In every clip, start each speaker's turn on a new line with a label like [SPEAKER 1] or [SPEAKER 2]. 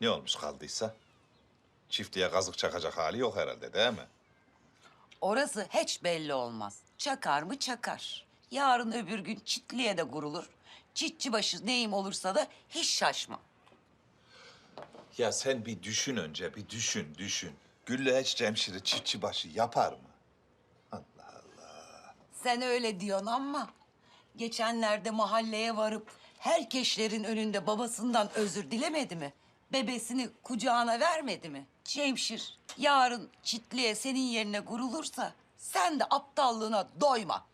[SPEAKER 1] Ne olmuş kaldıysa? Çiftliğe kazık çakacak hali yok herhalde değil mi?
[SPEAKER 2] Orası hiç belli olmaz. Çakar mı çakar. Yarın öbür gün çitliğe de kurulur. Çitçi başı neyim olursa da hiç şaşmam.
[SPEAKER 1] Ya sen bir düşün önce, bir düşün, düşün. Gülle hiç Cemşir'i çiftçi başı yapar mı?
[SPEAKER 2] Sen öyle diyorsun ama geçenlerde mahalleye varıp herkeşlerin önünde babasından özür dilemedi mi? Bebesini kucağına vermedi mi? Cemşir yarın çitliğe senin yerine kurulursa sen de aptallığına doyma.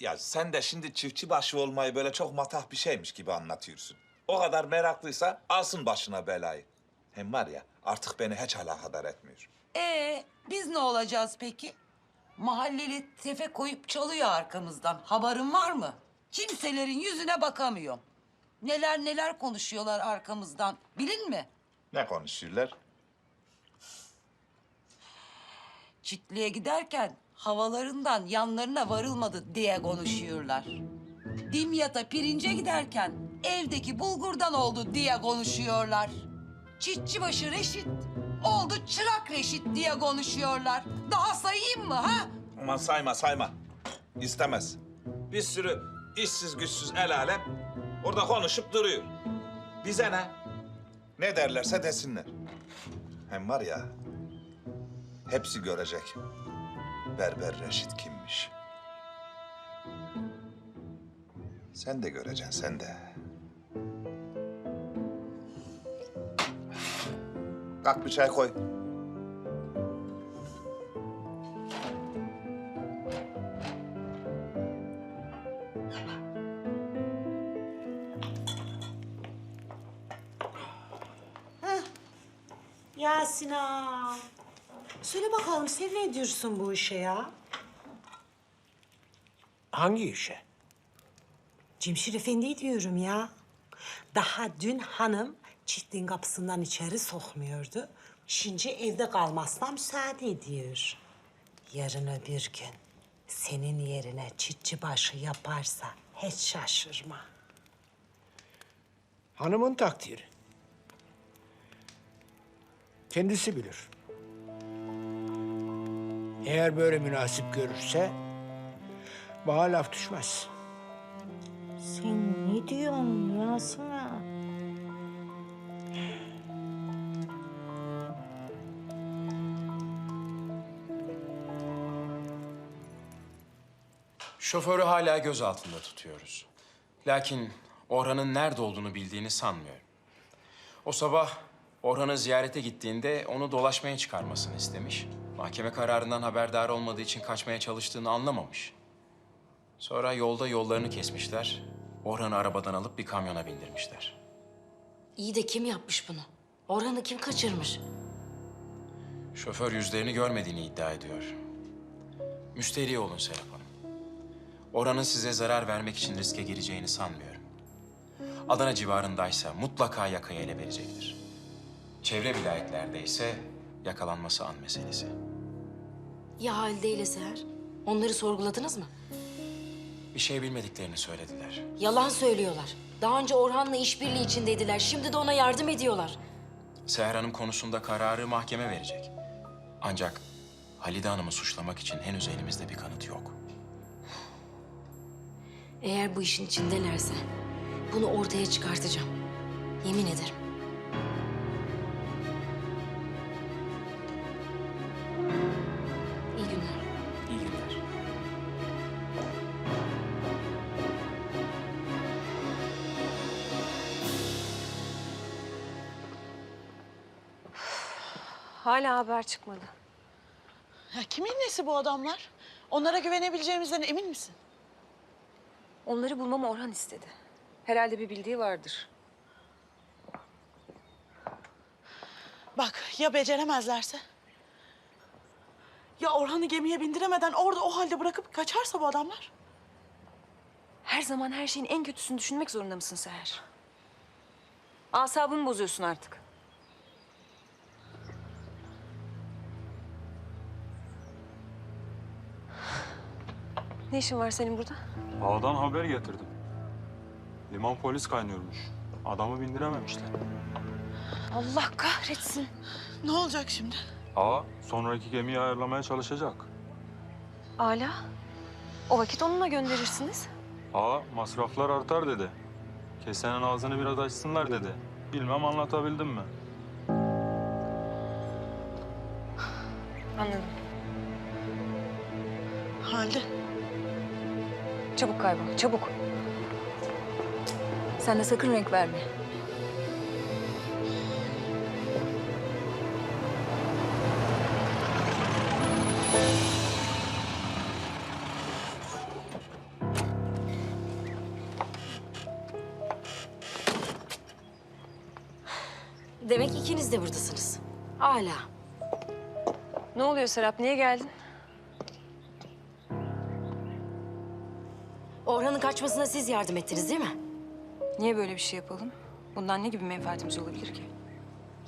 [SPEAKER 1] Ya sen de şimdi çiftçi başı olmayı böyle çok matah bir şeymiş gibi anlatıyorsun. O kadar meraklıysa alsın başına belayı. Hem var ya artık beni hiç alakadar etmiyor.
[SPEAKER 2] Ee, biz ne olacağız peki? Mahalleli tefe koyup çalıyor arkamızdan. Haberin var mı? Kimselerin yüzüne bakamıyorum. Neler neler konuşuyorlar arkamızdan. Bilin mi?
[SPEAKER 1] Ne konuşuyorlar?
[SPEAKER 2] Çitliğe giderken havalarından yanlarına varılmadı diye konuşuyorlar. Dimyat'a pirince giderken evdeki bulgurdan oldu diye konuşuyorlar. Çitçibaşı Reşit oldu çırak Reşit diye konuşuyorlar. Daha sayayım mı ha?
[SPEAKER 1] Aman sayma sayma. İstemez. Bir sürü işsiz güçsüz el alem orada konuşup duruyor. Bize ne? Ne derlerse desinler. Hem var ya hepsi görecek. Berber Reşit kimmiş. Sen de göreceksin sen de. Kalk bir çay koy.
[SPEAKER 3] Yasin ağa. Söyle bakalım sen ne diyorsun bu işe ya?
[SPEAKER 4] Hangi işe?
[SPEAKER 3] Cemşir Efendi diyorum ya. Daha dün hanım çiftliğin kapısından içeri sokmuyordu. Şimdi evde kalmasına müsaade ediyor. Yarın öbür gün senin yerine çitçi başı yaparsa hiç şaşırma.
[SPEAKER 4] Hanımın takdiri. Kendisi bilir. Eğer böyle münasip görürse bana laf düşmez.
[SPEAKER 3] Sen ne diyorsun Yasin ağa?
[SPEAKER 5] Şoförü hala gözaltında tutuyoruz. Lakin Orhan'ın nerede olduğunu bildiğini sanmıyorum. O sabah Orhan'ı ziyarete gittiğinde onu dolaşmaya çıkarmasını istemiş. Mahkeme kararından haberdar olmadığı için kaçmaya çalıştığını anlamamış. Sonra yolda yollarını kesmişler. Orhan'ı arabadan alıp bir kamyona bindirmişler.
[SPEAKER 6] İyi de kim yapmış bunu? Orhan'ı kim kaçırmış?
[SPEAKER 5] Şoför yüzlerini görmediğini iddia ediyor. Müşteri olun Serap Hanım. Orhan'ın size zarar vermek için riske gireceğini sanmıyorum. Adana civarındaysa mutlaka yakayı ele verecektir. Çevre vilayetlerde ise yakalanması an meselesi.
[SPEAKER 6] Ya Halide ile Seher? Onları sorguladınız mı?
[SPEAKER 5] Bir şey bilmediklerini söylediler.
[SPEAKER 6] Yalan söylüyorlar. Daha önce Orhan'la işbirliği içindeydiler. Şimdi de ona yardım ediyorlar.
[SPEAKER 5] Seher Hanım konusunda kararı mahkeme verecek. Ancak Halide Hanım'ı suçlamak için henüz elimizde bir kanıt yok.
[SPEAKER 6] Eğer bu işin içindelerse bunu ortaya çıkartacağım. Yemin ederim.
[SPEAKER 7] Hala haber çıkmadı.
[SPEAKER 8] Ya kimin nesi bu adamlar? Onlara güvenebileceğimizden emin misin?
[SPEAKER 7] Onları bulmamı Orhan istedi. Herhalde bir bildiği vardır.
[SPEAKER 8] Bak ya beceremezlerse? Ya Orhan'ı gemiye bindiremeden orada o halde bırakıp kaçarsa bu adamlar?
[SPEAKER 7] Her zaman her şeyin en kötüsünü düşünmek zorunda mısın Seher? Asabımı bozuyorsun artık. Ne işin var senin burada?
[SPEAKER 9] Ağadan haber getirdim. Liman polis kaynıyormuş. Adamı bindirememişler.
[SPEAKER 7] Allah kahretsin.
[SPEAKER 8] Ne olacak şimdi?
[SPEAKER 9] Ağa sonraki gemiyi ayarlamaya çalışacak.
[SPEAKER 7] Ala. O vakit onunla gönderirsiniz.
[SPEAKER 9] Ağa masraflar artar dedi. Kesenin ağzını biraz açsınlar dedi. Bilmem anlatabildim mi?
[SPEAKER 7] Anladım.
[SPEAKER 8] Halde.
[SPEAKER 7] Çabuk kaybol, çabuk. Sen de sakın renk verme.
[SPEAKER 6] Demek ikiniz de buradasınız. Hala.
[SPEAKER 7] Ne oluyor Serap? Niye geldin?
[SPEAKER 6] Orhan'ın kaçmasına siz yardım ettiniz değil mi?
[SPEAKER 7] Niye böyle bir şey yapalım? Bundan ne gibi menfaatimiz olabilir ki?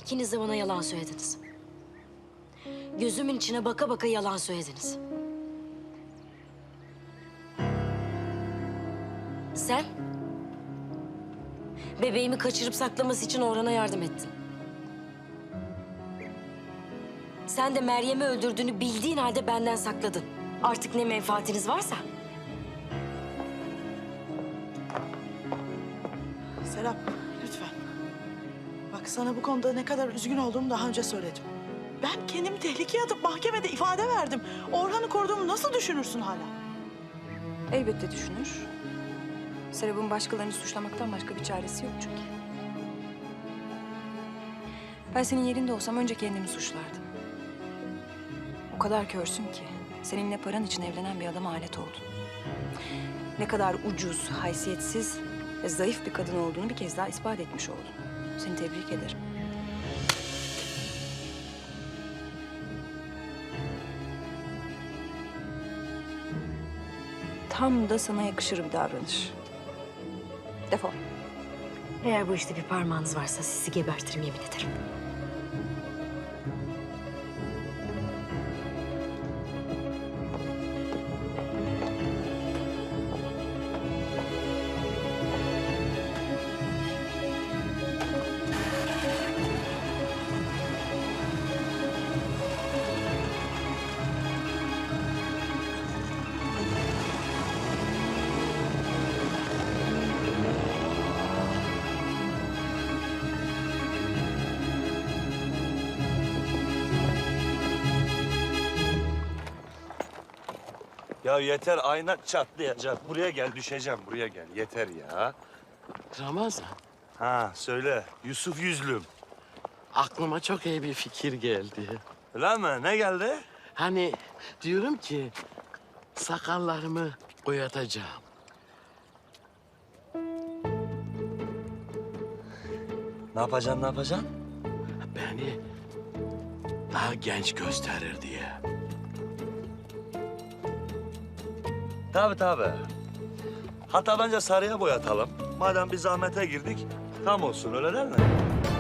[SPEAKER 6] İkiniz de bana yalan söylediniz. Gözümün içine baka baka yalan söylediniz. Sen? Bebeğimi kaçırıp saklaması için Orhan'a yardım ettin. Sen de Meryem'i öldürdüğünü bildiğin halde benden sakladın. Artık ne menfaatiniz varsa.
[SPEAKER 8] Serap lütfen. Bak sana bu konuda ne kadar üzgün olduğumu daha önce söyledim. Ben kendimi tehlikeye atıp mahkemede ifade verdim. Orhan'ı koruduğumu nasıl düşünürsün hala?
[SPEAKER 7] Elbette düşünür. Serap'ın başkalarını suçlamaktan başka bir çaresi yok çünkü. Ben senin yerinde olsam önce kendimi suçlardım. O kadar körsün ki seninle paran için evlenen bir adama alet oldun. Ne kadar ucuz, haysiyetsiz ve zayıf bir kadın olduğunu bir kez daha ispat etmiş oldun. Seni tebrik ederim. Tam da sana yakışır bir davranış. Defol.
[SPEAKER 6] Eğer bu işte bir parmağınız varsa sizi gebertirim yemin ederim.
[SPEAKER 10] Ya yeter ayna çatlayacak. Buraya gel düşeceğim buraya gel. Yeter ya.
[SPEAKER 11] Ramazan,
[SPEAKER 10] Ha söyle Yusuf Yüzlüm.
[SPEAKER 11] aklıma çok iyi bir fikir geldi.
[SPEAKER 10] Öyle mi? Ne geldi?
[SPEAKER 11] Hani diyorum ki sakallarımı boyatacağım.
[SPEAKER 10] Ne yapacaksın ne yapacaksın?
[SPEAKER 11] Beni daha genç gösterir diye.
[SPEAKER 10] Tabii tabii. Hatta bence sarıya boyatalım. Madem bir zahmete girdik tam olsun öyle değil mi?